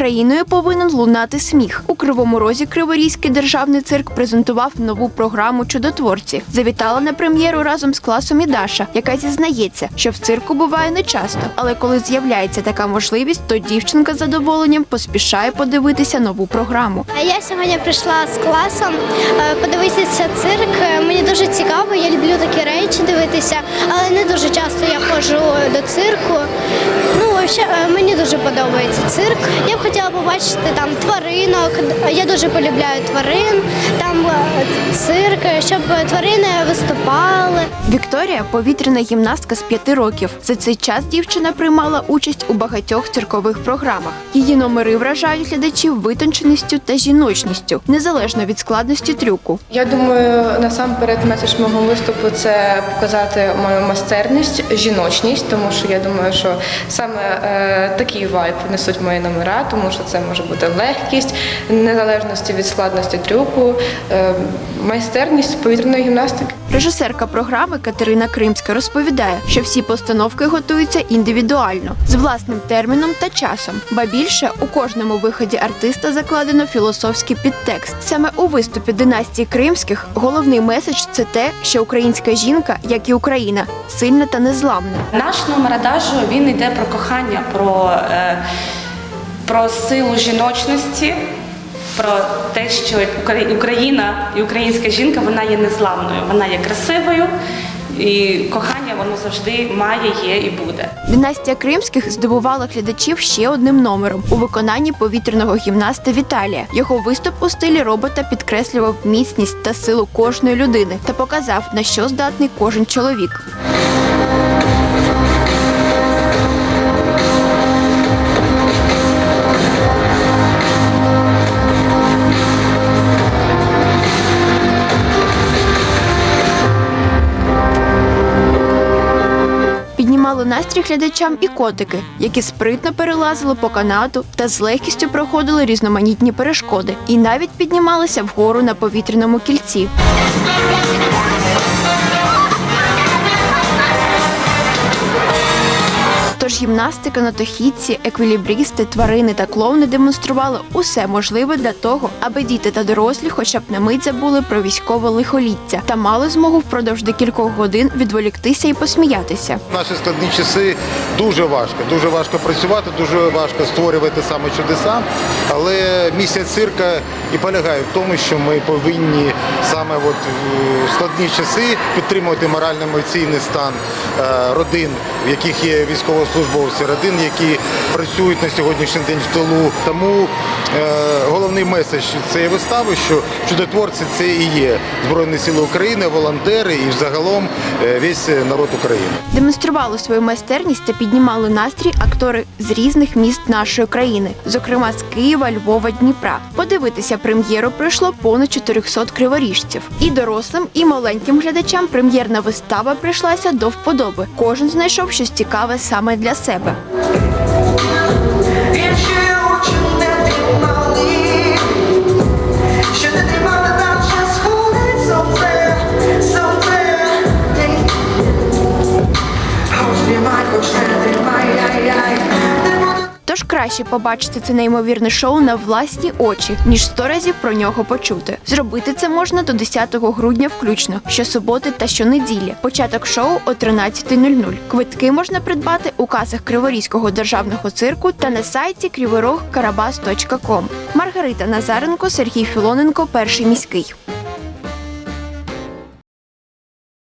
Україною повинен лунати сміх. У Кривому Розі Криворізький державний цирк презентував нову програму Чудотворці. Завітала на прем'єру разом з класом і Даша, яка зізнається, що в цирку буває нечасто. Але коли з'являється така можливість, то дівчинка з задоволенням поспішає подивитися нову програму. Я сьогодні прийшла з класом е, подивитися цирк. Е, Мені дуже цікаво, я дивитися, але не дуже часто я ходжу до цирку. Ну, взагалі, е, мені дуже подобається цирк. Я б хотіла побачити тваринок. Я дуже полюбляю тварин, там е, цирк, щоб тварини виступали. Вікторія повітряна гімнастка з п'яти років. За цей час дівчина приймала участь у багатьох циркових програмах. Її номери вражають глядачів витонченістю та жіночністю, незалежно від складності трюку. Я думаю, насамперед меседж мого виступу це показати мою майстерність, жіночність, тому що я думаю, що саме е, такий вайб несуть мої номера, тому що це може бути легкість, незалежності від складності трюку, е, майстерність повітряної гімнастики. Режисерка програми Катерина Кримська розповідає, що всі постановки готуються індивідуально з власним терміном та часом. Ба більше у кожному виході артиста закладено філософський підтекст. Саме у виступі династії Кримських головний меседж це те, що українська жінка, як і Україна, сильна та незламна. Наш номер адажу він йде про кохання, про, е, про силу жіночності, про те, що Україна і українська жінка вона є незламною, вона є красивою, і кохання воно завжди має, є і буде. Династія Кримських здивувала глядачів ще одним номером у виконанні повітряного гімнаста Віталія. Його виступ у стилі робота підкреслював міцність та силу кожної людини та показав, на що здатний кожен чоловік. Піднімали настрій глядачам і котики, які спритно перелазили по канату та з легкістю проходили різноманітні перешкоди, і навіть піднімалися вгору на повітряному кільці. Тож гімнасти, канатохідці, еквілібристи, тварини та клоуни демонстрували усе можливе для того, аби діти та дорослі, хоча б на мить забули про військове лихоліття та мали змогу впродовж декількох годин відволіктися і посміятися. Наші складні часи дуже важко. Дуже важко працювати, дуже важко створювати саме чудеса. Але місія цирка і полягає в тому, що ми повинні саме от в складні часи підтримувати морально-емоційний стан е, родин, в яких є військовослужбовці, родин, які працюють на сьогоднішній день в тилу. Тому е, головний меседж цієї вистави, що чудотворці це і є Збройні Сили України, волонтери і взагалом е, весь народ України. Демонстрували свою майстерність та піднімали настрій актори з різних міст нашої країни, зокрема з Києва, Львова, Дніпра. Подивитися прем'єру прийшло понад 400 криворіжців. І дорослим, і маленьким глядачам прем'єрна вистава прийшлася до вподоби. Кожен знайшов щось цікаве саме для Seba. Краще побачити це неймовірне шоу на власні очі, ніж сто разів про нього почути. Зробити це можна до 10 грудня включно, щосуботи та щонеділі. Початок шоу о 13.00. Квитки можна придбати у касах Криворізького державного цирку та на сайті криворогкарабас.ком. Маргарита Назаренко, Сергій Філоненко, перший міський.